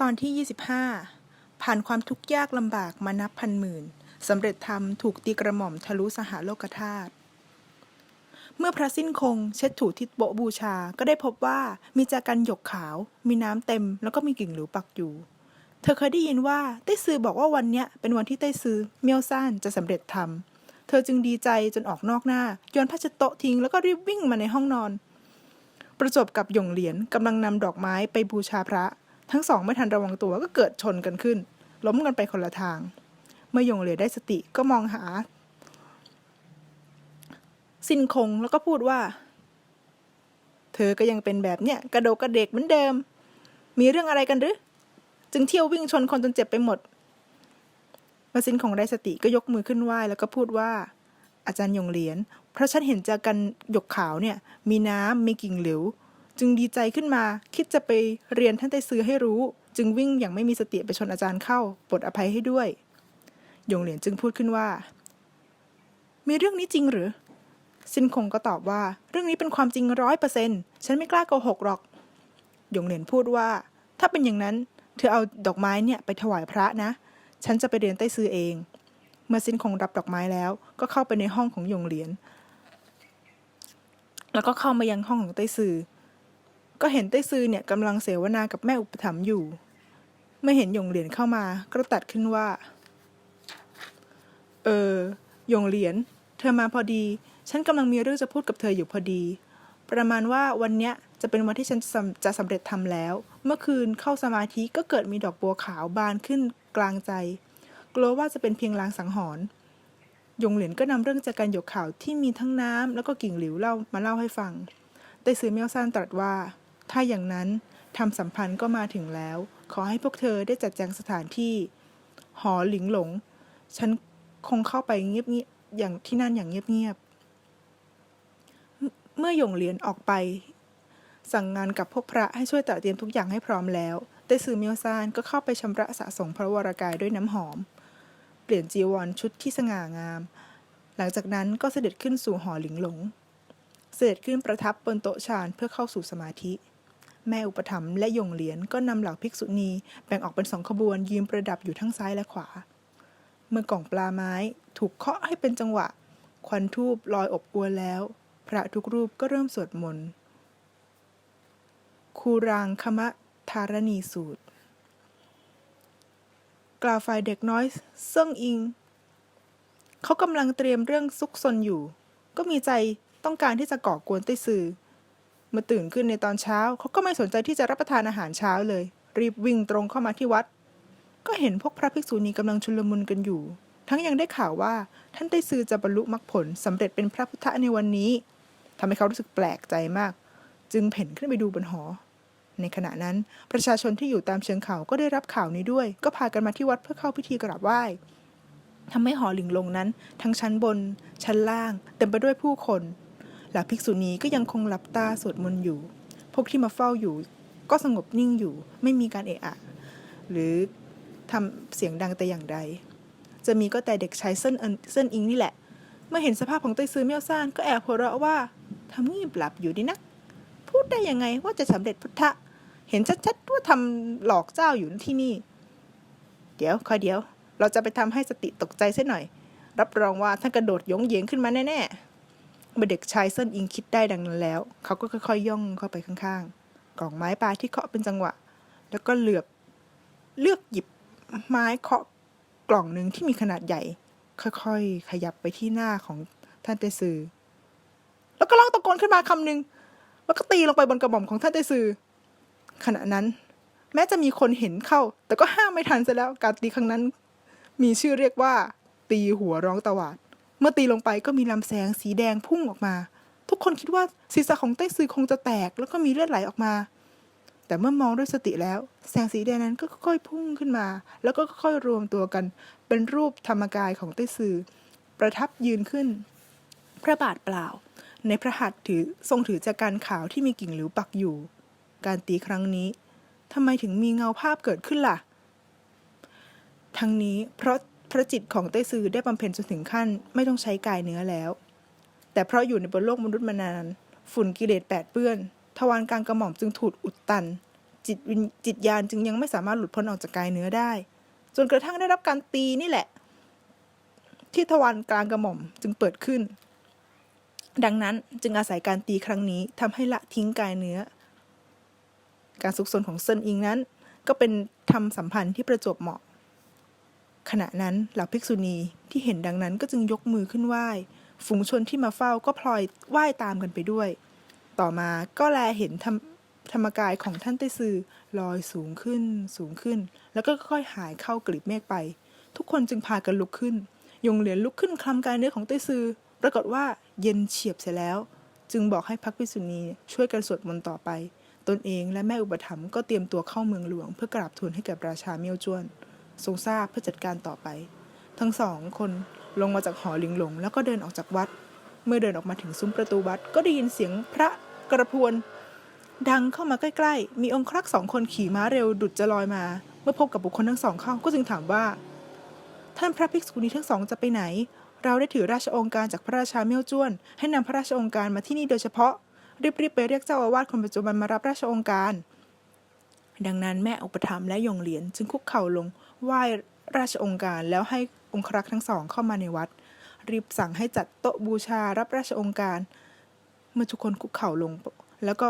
ตอนที่ 25 ผ่านความทุกข์ยากลำบากมานับพันหมื่นสำเร็จธรรมถูกตีกระหม่อมทะลุสหโลกธาตุเมื่อพระสิ้นคงเช็ดถูที่โบบูชาก็ได้พบว่ามีแจกันหยกขาว มีน้ำเต็ม แล้วก็มีกิ่งหลิวปักอยู่ เธอเคยได้ยินว่าไต้ซือบอกว่าวันเนี้ยเป็นวันที่ไต้ซือเมียวซ่านจะสำเร็จธรรมเธอจึงดีใจจนออกนอกหน้าโยนผ้าเช็ดโต๊ะทิ้งแล้วก็รีบวิ่งมาในห้องนอน ประจบกับหยงเหรียญกำลังนำดอกไม้ไปบูชาพระ ทั้งสองไม่ทันระวังตัวก็เกิดชนกันขึ้น ล้มกันไปคนละทาง เมื่อยงเหรียได้สติก็มองหา สินคงแล้วก็พูดว่า เธอก็ยังเป็นแบบเนี้ยกระโดกกระเดกเหมือนเดิม มีเรื่องอะไรกันหรือ จึงเที่ยววิ่งชนคนจนเจ็บไปหมดเมื่อสินคงได้สติก็ยกมือขึ้นไหว้แล้วก็พูดว่า อาจารย์ยงเหรียญเพราะฉันเห็นจากกันหยกขาวเนี่ย มีน้ำมีกิ่งเหลว จึงดีใจขึ้นมา คิดจะไปเรียนท่านไต้ซื้อให้รู้ จึงวิ่งอย่างไม่มีสติไปชนอาจารย์เข้าปรดอภัยให้ด้วยหยงเหรียญจึงพูดขึ้นว่า มีเรื่องนี้จริงหรือซินคงก็ตอบว่า เรื่องนี้เป็นความจริงร้อยเปอร์เซ็นฉันไม่กล้าโกหกหรอกหยงเหรียญพูดว่า ถ้าเป็นอย่างนั้นเธอเอาดอกไม้เนี่ยไปถวายพระนะ ฉันจะไปเรียนไต้ซือเอง เมื่อซินคงรับดอกไม้แล้ว ก็เข้าไปในห้องของหยงเหรียญแล้วก็เข้ามายังห้องของไต้ซือ ก็เห็นไต้ซือเนี่ยกำลังเสวนากับแม่อุปถัมภ์อยู่ เมื่อเห็นหยงเหรียญเข้ามาก็ตัดขึ้นว่า เออหยงเหรียญเธอมาพอดี ฉันกำลังมีเรื่องจะพูดกับเธออยู่พอดี ประมาณว่าวันเนี้ยจะเป็นวันที่ฉันสำจะสำเร็จทำแล้ว เมื่อคืนเข้าสมาธิก็เกิดมีดอกบัวขาวบานขึ้นกลางใจ กลัวว่าจะเป็นเพียงลางสังหรณ์หยงเหรียญก็นำเรื่องจากการหยกข่าวที่มีทั้งน้ำแล้วก็กิ่งหลิวเล่ามาเล่าให้ฟังไต้ซือเมียวซานตรัสว่า ถ้าอย่างนั้นทำสัมพันธ์ก็มาถึงแล้ว ขอให้พวกเธอได้จัดแจงสถานที่ หอหลิงหลง ฉันคงเข้าไปเงียบๆอย่างที่นั่นอย่างเงียบๆเมื่อหยงเหรียญออกไป สั่งงานกับพวกพระให้ช่วยตระเตรียมทุกอย่างให้พร้อมแล้วไต้ซือเมียวซานก็เข้าไปชำระสะสมพระวรากายด้วยน้ำหอม เปลี่ยนจีวรชุดที่สง่างาม หลังจากนั้นก็เสด็จขึ้นสู่หอหลิงหลง เสด็จขึ้นประทับบนโต๊ะฌานเพื่อเข้าสู่สมาธิ แม่อุปถัมภ์และยงเหรียญก็นำเหล่าภิกษุณีแบ่งออกเป็นสองขบวนยืนประดับอยู่ทั้งซ้ายและขวา เมื่อกล่องปลาไม้ถูกเคาะให้เป็นจังหวะ ควันทูบลอยอบอวนแล้ว พระทุกรูปก็เริ่มสวดมนต์คูรางคมะธารณีสูตร กล่าวฝ่ายเด็กน้อยเซิ่งอิง เขากำลังเตรียมเรื่องซุกซนอยู่ ก็มีใจต้องการที่จะก่อกวนต้ซือ เมื่อตื่นขึ้นในตอนเช้าเขาก็ไม่สนใจที่จะรับประทานอาหารเช้าเลย รีบวิ่งตรงเข้ามาที่วัด ก็เห็นพวกพระภิกษุณีกำลังชุลมุนกันอยู่ ทั้งยังได้ข่าวว่าท่านไต้ซือจะบรรลุมรรคผลสำเร็จเป็นพระพุทธในวันนี้ทำให้เขารู้สึกแปลกใจมาก จึงเพ่นขึ้นไปดูบนหอ ในขณะนั้นประชาชนที่อยู่ตามเชิงเขาก็ได้รับข่าวนี้ด้วย ก็พากันมาที่วัดเพื่อเข้าพิธีกราบไหว้ทำให้หอหลิงลงนั้น ทั้งชั้นบน ชั้นล่าง เต็มไปด้วยผู้คน เหล่าภิกษุณีก็ยังคงหลับตาสวดมนต์อยู่ พวกที่มาเฝ้าอยู่ ก็สงบนิ่งอยู่ ไม่มีการเอะอะ หรือทำเสียงดังแต่อย่างใด จะมีก็แต่เด็กชายเส้นเอินเส้นอิงนี่แหละ เมื่อเห็นสภาพของไต้ซือเมี่ยวซ่านก็แอบหัวเราะว่าทำงีบหลับอยู่ดีนะพูดได้ยังไงว่าจะสำเร็จพุทธะ เห็นชัดๆว่าทำหลอกเจ้าอยู่ที่นี่ เดี๋ยวคอยเดี๋ยว เราจะไปทำให้สติตกใจเสียหน่อย รับรองว่าท่านกระโดดยงเยงขึ้นมาแน่ๆ เมื่อเด็กชายเส้นอิงคิดได้ดังนั้นแล้ว เขาก็ค่อยๆย่องเข้าไปข้างๆกล่องไม้ปลาที่เคาะเป็นจังหวะ แล้วก็เหลือบเลือกหยิบไม้เคาะกล่องหนึ่งที่มีขนาดใหญ่ ค่อยๆ ขยับไปที่หน้าของท่านเตซือ แล้วก็ร้องตะโกนขึ้นมาคำหนึ่งแล้วก็ตีลงไปบนกระหม่อมของท่านไต้ซือ ขณะนั้น แม้จะมีคนเห็นเข้า แต่ก็ห้ามไม่ทันซะแล้ว การตีครั้งนั้น มีชื่อเรียกว่า ตีหัวร้องตะวาด เมื่อตีลงไปก็มีลำแสงสีแดงพุ่งออกมา ทุกคนคิดว่าศีรษะของไต้ซือคงจะแตกแล้วก็มีเลือดไหลออกมา แต่เมื่อมองด้วยสติแล้ว แสงสีแดงนั้นก็ค่อยๆพุ่งขึ้นมา แล้วก็ค่อยๆรวมตัวกัน เป็นรูปธรรมกายของไต้ซือ ประทับยืนขึ้น พระบาทเปล่า ในพระหัตถ์ถือทรงถือจากการขาวที่มีกิ่งหลิวปักอยู่ การตีครั้งนี้ทำไมถึงมีเงาภาพเกิดขึ้นล่ะ ทั้งนี้เพราะ พระจิตของไต้ซือได้บำเพ็ญจนถึงขั้น ไม่ต้องใช้กายเนื้อแล้ว แต่เพราะอยู่ในบนโลกมนุษย์มานาน ฝุ่นกิเลสแปดเปื้อนทวารกลางกระหม่อมจึงถูกอุดตัน จิตวิญจิตญาณจึงยังไม่สามารถหลุดพ้นออกจากกายเนื้อได้ จนกระทั่งได้รับการตีนี่แหละ ที่ทวารกลางกระหม่อมจึงเปิดขึ้น ดังนั้นจึงอาศัยการตีครั้งนี้ทำให้ละทิ้งกายเนื้อ การสุกซนของเซินอิงนั้น ก็เป็นทำสัมพันธ์ที่ประจวบเหมาะ ขณะนั้นเหล่าภิกษุณีที่เห็นดังนั้นก็จึงยกมือขึ้นไหว้ ฝูงชนที่มาเฝ้าก็พลอยไหว้ตามกันไปด้วย ต่อมาก็แลเห็นธรรมธรรมกายของท่านไตซือลอยสูงขึ้นสูงขึ้น แล้วก็ค่อยหายเข้ากลีบเมฆไป ทุกคนจึงพากันลุกขึ้น ยงเหรียญลุกขึ้นคลำกายเนื้อของไตซือปรากฏว่าเย็นเฉียบเสียแล้ว จึงบอกให้พักภิกษุณีช่วยกันสวดมนต์ต่อไป ตนเองและแม่อุปถัมภ์ก็เตรียมตัวเข้าเมืองหลวงเพื่อกราบทูลให้แก่ราชาเมียวจวน ทรงทราบเพื่อจัดการต่อไป ทั้งสองคนลงมาจากหอหลิงหลง แล้วก็เดินออกจากวัด เมื่อเดินออกมาถึงซุ้มประตูวัดก็ได้ยินเสียงพระกระพวน ดังเข้ามาใกล้ๆ มีองครักษ์สองคนขี่ม้าเร็วดุดจะลอยมา เมื่อพบกับบุคคลทั้งสองเข้าก็จึงถามว่า ท่านพระภิกษุณีทั้งสองจะไปไหน เราได้ถือราชองค์การจากพระราชาเมี่ยวจ้วน ให้นำพระราชองค์การมาที่นี่โดยเฉพาะรีบๆไปเรียกเจ้าอาวาสคนปัจจุบันมารับราชองค์การ ดังนั้นแม่อุปถัมภ์และยงเหรียญจึงคุกเข่าลงไหว้ราชองค์การแล้วให้องครักษ์ทั้งสองเข้ามาในวัด รีบสั่งให้จัดโต๊ะบูชารับราชองค์การ เมื่อทุกคนคุกเข่าลง แล้วก็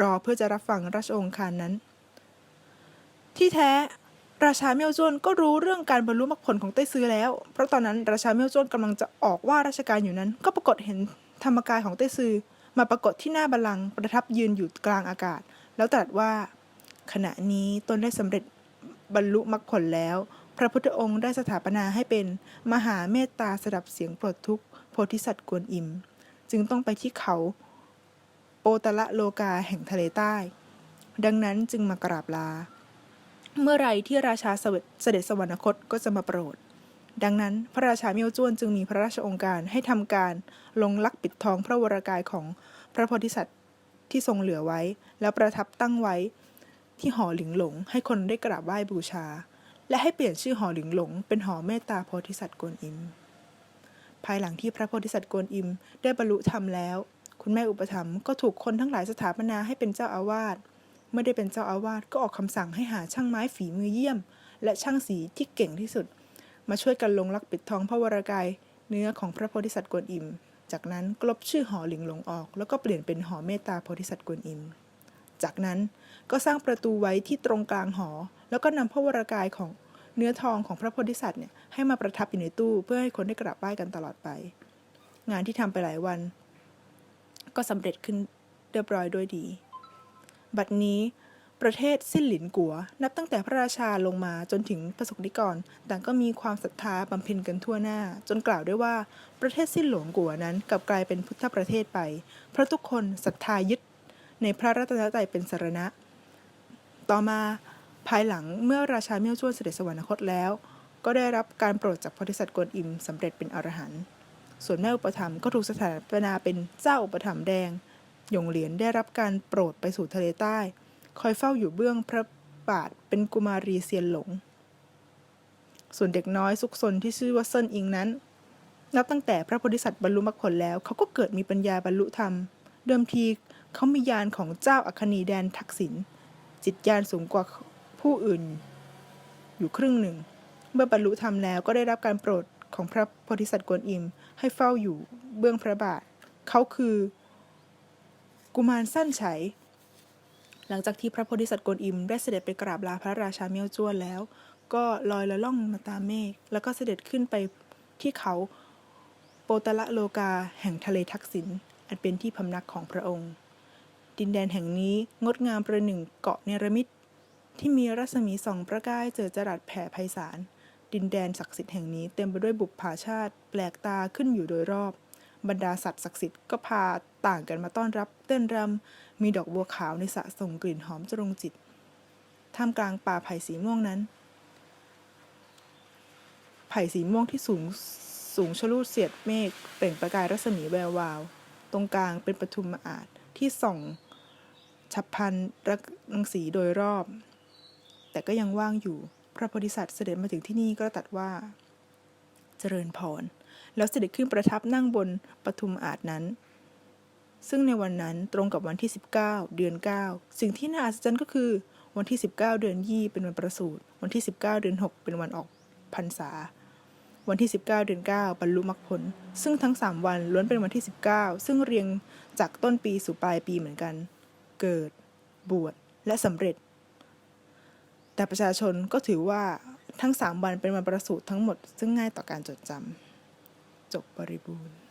รอเพื่อจะรับฟังราชองค์การนั้น ที่แท้ราชาเมียวจวนก็รู้เรื่องการบรรลุมรรคผลของไต้ซือแล้ว เพราะตอนนั้นราชาเมียวจวนกำลังจะออกว่าราชการอยู่นั้น ก็ปรากฏเห็นธรรมกายของไต้ซือมาปรากฏที่หน้าบัลลังก์ประทับยืนอยู่กลางอากาศ แล้วตรัสว่า ขณะนี้ตนได้สำเร็จบรรลุมรรคผลแล้ว พระพุทธองค์ได้สถาปนาให้เป็นมหาเมตตาสดับเสียงปลดทุกข์โพธิสัตว์กวนอิม จึงต้องไปที่เขาโปตละโลกาแห่งทะเลใต้ ดังนั้นจึงมากราบลา เมื่อไรที่ราชาเสวเสด็จสวรรคตก็จะมาโปรด ดังนั้นพระราชาเมียวจ้วนจึงมีพระราชองค์การให้ทำการลงลักปิดทองพระวรากายของพระโพธิสัตว์ที่ทรงเหลือไว้ แล้วประทับตั้งไว้ ที่หอหลิงหลงให้คนได้กราบไหว้บูชา และให้เปลี่ยนชื่อหอหลิงหลง เป็นหอเมตตาโพธิสัตว์กวนอิม ภายหลังที่พระโพธิสัตว์กวนอิม ได้บรรลุธรรมแล้ว คุณแม่อุปถัมภ์ก็ถูกคนทั้งหลายสถาปนาให้เป็นเจ้าอาวาสเมื่อได้เป็นเจ้าอาวาสก็ออกคำสั่งให้หาช่างไม้ฝีมือเยี่ยม และช่างสีที่เก่งที่สุด มาช่วยกันลงลักปิดทองพระวรากายเนื้อของพระโพธิสัตว์กวนอิม จากนั้นกลบชื่อหอหลิงหลงออก แล้วก็เปลี่ยนเป็นหอเมตตาโพธิสัตว์กวนอิม จากนั้น ก็สร้างประตูไว้ที่ตรงกลางหอ แล้วก็นำพระวรากายของเนื้อทองของพระโพธิสัตว์เนี่ยให้มาประทับอยู่ในตู้เพื่อให้คนได้กราบไหว้กันตลอดไป งานที่ทำไปหลายวัน ก็สำเร็จขึ้นเรียบร้อยด้วยดี บัดนี้ประเทศสิ้นหลินกัว นับตั้งแต่พระราชาลงมาจนถึงประสบนิกรต่างก็มีความศรัทธาบำเพ็ญกันทั่วหน้า จนกล่าวได้ว่าประเทศสิ้นหลวงกัวนั้นกลับกลายเป็นพุทธประเทศไป เพราะทุกคนศรัทธายึดในพระรัตนตรัยเป็นสารณะ ต่อมาภายหลังเมื่อราชาเมี่ยวจ้วนเสด็จสวรรคตแล้ว ก็ได้รับการโปรดจากโพธิสัตว์กวนอิมสำเร็จเป็นอรหันต์ส่วนแม่อุปถัมภ์ก็ถูกสถาปนาเป็นเจ้าอุปถัมภ์แดง หยงเหรียญได้รับการโปรดไปสู่ทะเลใต้ คอยเฝ้าอยู่เบื้องพระบาทเป็นกุมารีเซียนหลง ส่วนเด็กน้อยซุกซนที่ชื่อว่าเซินอิงนั้น นับตั้งแต่พระโพธิสัตว์บรรลุมรรคผลแล้วเขาก็เกิดมีปัญญาบรรลุธรรม เดิมทีเขามีญาณของเจ้าอัคนีแดนทักษิณ จิตญาณสูงกว่าผู้อื่น อยู่ครึ่งหนึ่ง เมื่อบรรลุธรรมแล้วก็ได้รับการโปรดของพระโพธิสัตว์กวนอิม ให้เฝ้าอยู่เบื้องพระบาท เขาคือ กุมารสั้นไฉหลังจากที่พระโพธิสัตว์กวนอิม ได้เสด็จไปกราบลาพระราชาเมียวจ้วนแล้ว ก็ลอยละล่องมาตามเมฆแล้วก็เสด็จขึ้นไปที่เขาโปตละโลกาแห่งทะเลทักษิณอันเป็นที่พำนักของพระองค์ ดินแดนแห่งนี้งดงามประหนึ่งเกาะเนรมิต ที่มีรัศมีสองประกายเจิดจรัสแผ่ไพศาล ดินแดนศักดิ์สิทธิ์แห่งนี้เต็มไปด้วยบุปผาชาติ แปลกตาขึ้นอยู่โดยรอบ บรรดาสัตว์ศักดิ์สิทธิ์ก็พาต่างกันมาต้อนรับ เต้นรำ มีดอกบัวขาวในสระส่งกลิ่นหอมจรงจิต ท่ามกลางป่าไผ่สีม่วงนั้น ไผ่สีม่วงที่สูงสูงชะลูดเสียดเมฆเปล่งประกายรัศมีแวววาว ตรงกลางเป็นปทุมมาอาจที่ส่อง ฉับพลันรังสีโดยรอบ แต่ก็ยังว่างอยู่ พระโพธิสัตว์เสด็จมาถึงที่นี่ก็ตรัสว่า เจริญพร แล้วเสด็จขึ้นประทับนั่งบนปทุมอาจนั้น ซึ่งในวันนั้นตรงกับวันที่ 19 เดือน 9 สิ่งที่น่าอัศจรรย์ก็คือ วันที่ 19 เดือนยี่เป็นวันประสูติ วันที่ 19 เดือน 6 เป็นวันออกพรรษา วันที่ 19 เดือน 9 บรรลุมรรคผล ซึ่งทั้ง 3 วันล้วนเป็นวันที่ 19 ซึ่งเรียงจากต้นปีสู่ปลายปีเหมือนกัน เกิด บวชและสำเร็จ แต่ประชาชนก็ถือว่าทั้งสามวันเป็นวันประสูติทั้งหมด ซึ่งง่ายต่อการจดจำจบบริบูรณ์